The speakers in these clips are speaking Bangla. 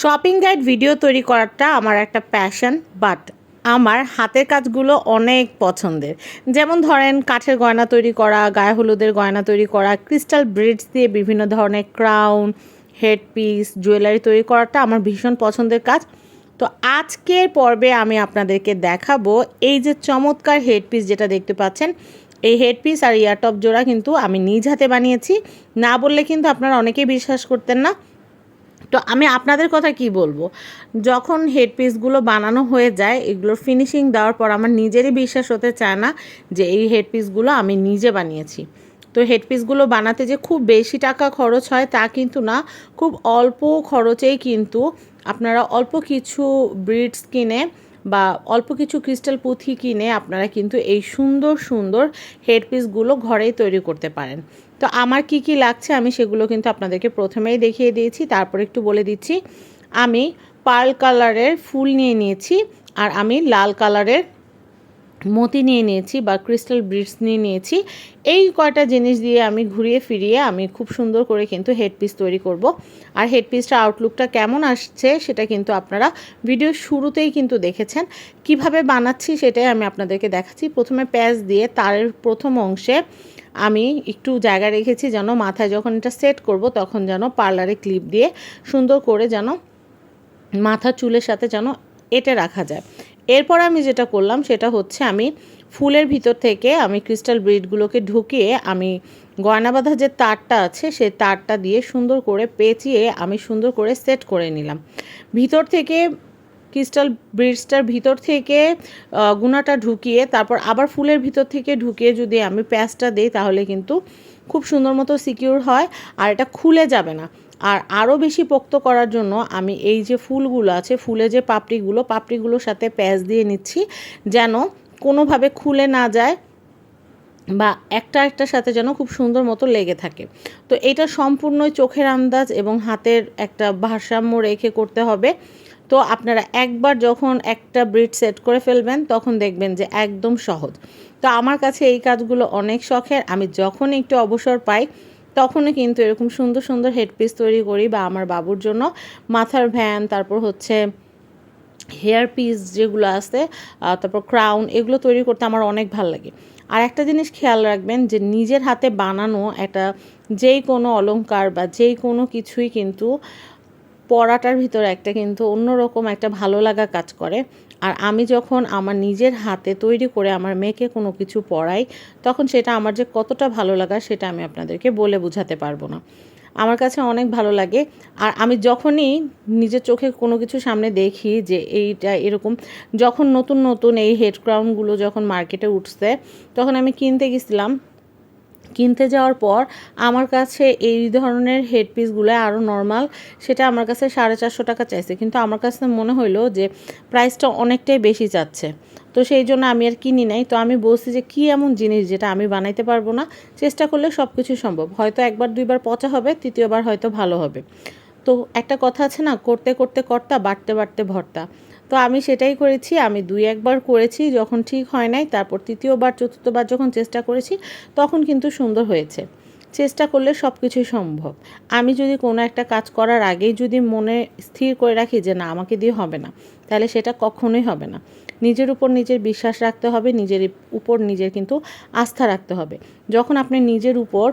শপিং গাইড ভিডিও তৈরি করাটা আমার একটা প্যাশন বাট আমার হাতের কাজগুলো অনেক পছন্দের। যেমন ধরেন, কাঠের গয়না তৈরি করা, গায়ে হলুদের গয়না তৈরি করা ক্রিস্টাল ব্রিডস দিয়ে বিভিন্ন ধরনের ক্রাউন হেড পিস জুয়েলারি তৈরি করাটা আমার ভীষণ পছন্দের কাজ। তো আজকের পর্বে আমি আপনাদেরকে দেখাবো এই যে চমৎকার হেড পিস যেটা দেখতে পাচ্ছেন, এই হেড পিস আর ইয়ারটপ জোড়া কিন্তু আমি নিজ হাতে বানিয়েছি। না বললে কিন্তু আপনারা অনেকেই বিশ্বাস করতেন না। তো আমি আপনাদের কথা কি বলব? যখন হেডপিসগুলো বানানো হয়ে যায়, এগুলোর ফিনিশিং দেওয়ার পর আমার নিজেরই বিশ্বাস হতে চায় না যে এই হেডপিসগুলো আমি নিজে বানিয়েছি। তো হেডপিসগুলো বানাতে যে খুব বেশি টাকা খরচ হয় তা কিন্তু না, খুব অল্প খরচেই কিন্তু আপনারা অল্প কিছু ব্রিডস কিনে বা অল্প কিছু ক্রিস্টাল পুঁথি কিনে আপনারা কিন্তু এই সুন্দর সুন্দর হেডপিসগুলো ঘরেই তৈরি করতে পারেন। তো আমার কি কি লাগছে আমি সেগুলো কিন্তু আপনাদেরকে প্রথমেই দেখিয়ে দিয়েছি। তারপর একটু বলে দিচ্ছি, আমি পার্ল কালারের ফুল নিয়ে নিয়েছি আর আমি লাল কালারের মতি নিয়ে নিয়েছি বা ক্রিস্টাল ব্রিডস নিয়ে নিয়েছি। এই কয়টা জিনিস দিয়ে আমি ঘুরিয়ে ফিরিয়ে আমি খুব সুন্দর করে কিন্তু হেডপিস তৈরি করব। আর হেডপিসটা আউটলুকটা কেমন আসছে সেটা কিন্তু আপনারা ভিডিও শুরুতেই কিন্তু দেখেছেন। কীভাবে বানাচ্ছি সেটাই আমি আপনাদেরকে দেখাচ্ছি। প্রথমে প্যাচ দিয়ে তারের প্রথম অংশে আমি একটু জায়গা রেখেছি যেন মাথায় যখন এটা সেট করব তখন যেন পার্লারে ক্লিপ দিয়ে সুন্দর করে যেন মাথা চুলের সাথে যেন এটে রাখা যায়। এরপর আমি যেটা করলাম, সেটা হচ্ছে আমি ফুলের ভিতর থেকে আমি ক্রিস্টাল ব্রিডগুলোকে ঢুকিয়ে আমি গয়না বাঁধা যে তারটা আছে, সেই তারটা দিয়ে সুন্দর করে পেঁচিয়ে আমি সুন্দর করে সেট করে নিলাম। ভিতর থেকে ক্রিস্টাল ব্রিডসটার ভিতর থেকে গুণাটা ঢুকিয়ে, তারপর আবার ফুলের ভিতর থেকে ঢুকিয়ে যদি আমি প্যাচটা দিই, তাহলে কিন্তু খুব সুন্দর মতো সিকিউর হয়, আর এটা খুলে যাবে না। আর আরও বেশি পোক্ত করার জন্য আমি এই যে ফুলগুলো আছে, ফুলে যে পাপড়িগুলো, পাপড়িগুলোর সাথে প্যাঁচ দিয়ে নিচ্ছি যেন কোনোভাবে খুলে না যায় বা একটা একটার সাথে যেন খুব সুন্দর মতো লেগে থাকে। তো এটা সম্পূর্ণই চোখের আন্দাজ এবং হাতের একটা ভারসাম্য রেখে করতে হবে। তো আপনারা একবার যখন একটা ব্রিড সেট করে ফেলবেন, তখন দেখবেন যে একদম সহজ। তো আমার কাছে এই কাজগুলো অনেক শখের। আমি যখন একটু অবসর পাই তখনই কিন্তু এরকম সুন্দর সুন্দর হেডপিস তৈরি করি বা আমার বাবুর জন্য। মাথার ভ্যান তারপর হচ্ছে হেয়ার পিস যেগুলো আছে তারপর ক্রাউন এগুলো তৈরি করতে আমার অনেক ভালো লাগে। আর একটা জিনিস খেয়াল রাখবেন যে নিজের হাতে বানানো একটা যেই কোনো অলঙ্কার বা যেই কোনো কিছুই কিন্তু পড়াটার ভিতরে একটা কিন্তু অন্যরকম একটা ভালো লাগা কাজ করে। আর আমি যখন আমার নিজের হাতে তৈরি করে আমার মেয়েকে কোনো কিছু পড়াই, তখন সেটা আমার যে কতটা ভালো লাগা সেটা আমি আপনাদেরকে বলে বোঝাতে পারব না। আমার কাছে অনেক ভালো লাগে। আর আমি যখনই নিজের চোখে কোনো কিছু সামনে দেখি যে এইটা এরকম, যখন নতুন নতুন এই হেড ক্রাউনগুলো যখন মার্কেটে উঠছে, তখন আমি কিনতে গেছিলাম। কিনতে যাওয়ার পর আমার কাছে এই ধরনের হেডপিসগুলো আরও নর্মাল সেটা আমার কাছে সাড়ে চারশো টাকা চাইছে। কিন্তু আমার কাছে মনে হলো যে প্রাইসটা অনেকটাই বেশি চাচ্ছে। তো সেই জন্য আমি আর কিনি নাই। তো আমি বলছি যে কী এমন জিনিস যেটা আমি বানাইতে পারব না? চেষ্টা করলে সব কিছু সম্ভব। হয়তো একবার, দুইবার পচা হবে, তৃতীয়বার হয়তো ভালো হবে। তো একটা কথা আছে না, করতে করতে কর্তা, বাড়তে বাড়তে ভর্তা। তো আমি সেটাই করেছি, আমি দুই একবার করেছি, যখন ঠিক হয় নাই, তারপর তৃতীয়বার, চতুর্থবার যখন চেষ্টা করেছি, তখন কিন্তু সুন্দর হয়েছে। চেষ্টা করলে সব কিছুই সম্ভব। আমি যদি কোনো একটা কাজ করার আগেই যদি মনে স্থির করে রাখি যে না, আমাকে দিয়ে হবে না, তাহলে সেটা কখনোই হবে না। নিজের উপর নিজের বিশ্বাস রাখতে হবে, নিজের উপর নিজের কিন্তু আস্থা রাখতে হবে। যখন আপনি নিজের উপর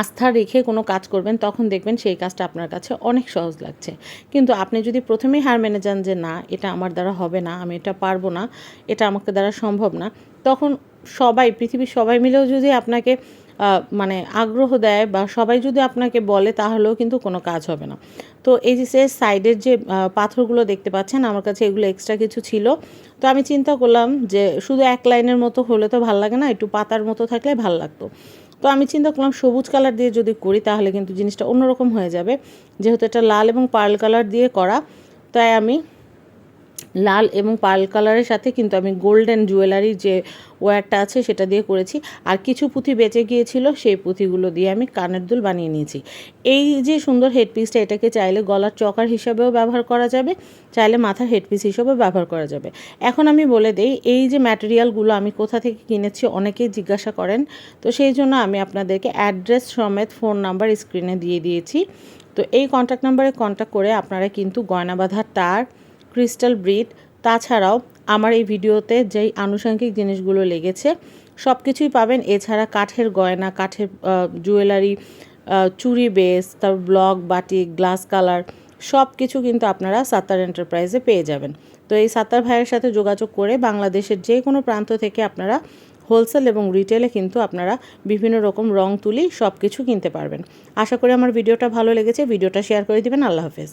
আস্থা রেখে কোনো কাজ করবেন, তখন দেখবেন সেই কাজটা আপনার কাছে অনেক সহজ লাগছে। কিন্তু আপনি যদি প্রথমেই হার মেনে যান যে, না, এটা আমার দ্বারা হবে না, আমি এটা পারব না, এটা আমাকে দ্বারা সম্ভব না, তখন সবাই, পৃথিবীর সবাই মিলেও যদি আপনাকে মানে আগ্রহ দেয় বা সবাই যদি আপনাকে বলে, তাহলেও কিন্তু কোনো কাজ হবে না। তো এই যে, সে সাইডের যে পাথরগুলো দেখতে পাচ্ছেন, আমার কাছে এগুলো এক্সট্রা কিছু ছিল। তো আমি চিন্তা করলাম যে, শুধু এক লাইনের মতো হলে তো ভালো লাগে না, একটু পাতার মতো থাকলে ভালো লাগতো। তো আমি চিন্তা করলাম, সবুজ কালার দিয়ে যদি করি তাহলে কিন্তু জিনিসটা অন্যরকম হয়ে যাবে। যেহেতু এটা লাল এবং পার্ল কালার দিয়ে করা, তাই আমি লাল এবং পার্ল কালারের সাথে কিন্তু আমি গোল্ডেন জুয়েলারি যে ওয়্যারটা আছে সেটা দিয়ে করেছি। আর কিছু পুঁথি বেঁচে গিয়েছিল, সেই পুঁথিগুলো দিয়ে আমি কানের দুল বানিয়ে নিয়েছি। এই যে সুন্দর হেডপিসটা, এটাকে চাইলে গলার চকার হিসাবেও ব্যবহার করা যাবে, চাইলে মাথার হেডপিস হিসাবেও ব্যবহার করা যাবে। এখন আমি বলে দেই, এই যে ম্যাটেরিয়ালগুলো আমি কোথা থেকে কিনেছি অনেকেই জিজ্ঞাসা করেন, তো সেই জন্য আমি আপনাদেরকে অ্যাড্রেস সমেত ফোন নাম্বার স্ক্রিনে দিয়ে দিয়েছি। তো এই কন্ট্যাক্ট নাম্বারে কন্ট্যাক্ট করে আপনারা কিন্তু গয়না বাঁধার তার ক্রিস্টাল ব্রিড। তাছাড়াও আমার এই ভিডিওতে যেই আনুষঙ্গিক জিনিসগুলো লেগেছে সব কিছুই পাবেন। এছাড়া কাঠের গয়না, কাঠের জুয়েলারি চুরি বেস তারপর ব্লক, বাটি, গ্লাস কালার সব কিছু কিন্তু আপনারা সাত্তার এন্টারপ্রাইজে পেয়ে যাবেন। তো এই সাতার ভাইয়ের সাথে যোগাযোগ করে বাংলাদেশের যে কোনো প্রান্ত থেকে আপনারা হোলসেল এবং রিটেলে কিন্তু আপনারা বিভিন্ন রকম রং তুলি সব কিছু কিনতে পারবেন। আশা করি আমার ভিডিওটা ভালো লেগেছে। ভিডিওটা শেয়ার করে দিবেন। আল্লাহ হাফেজ।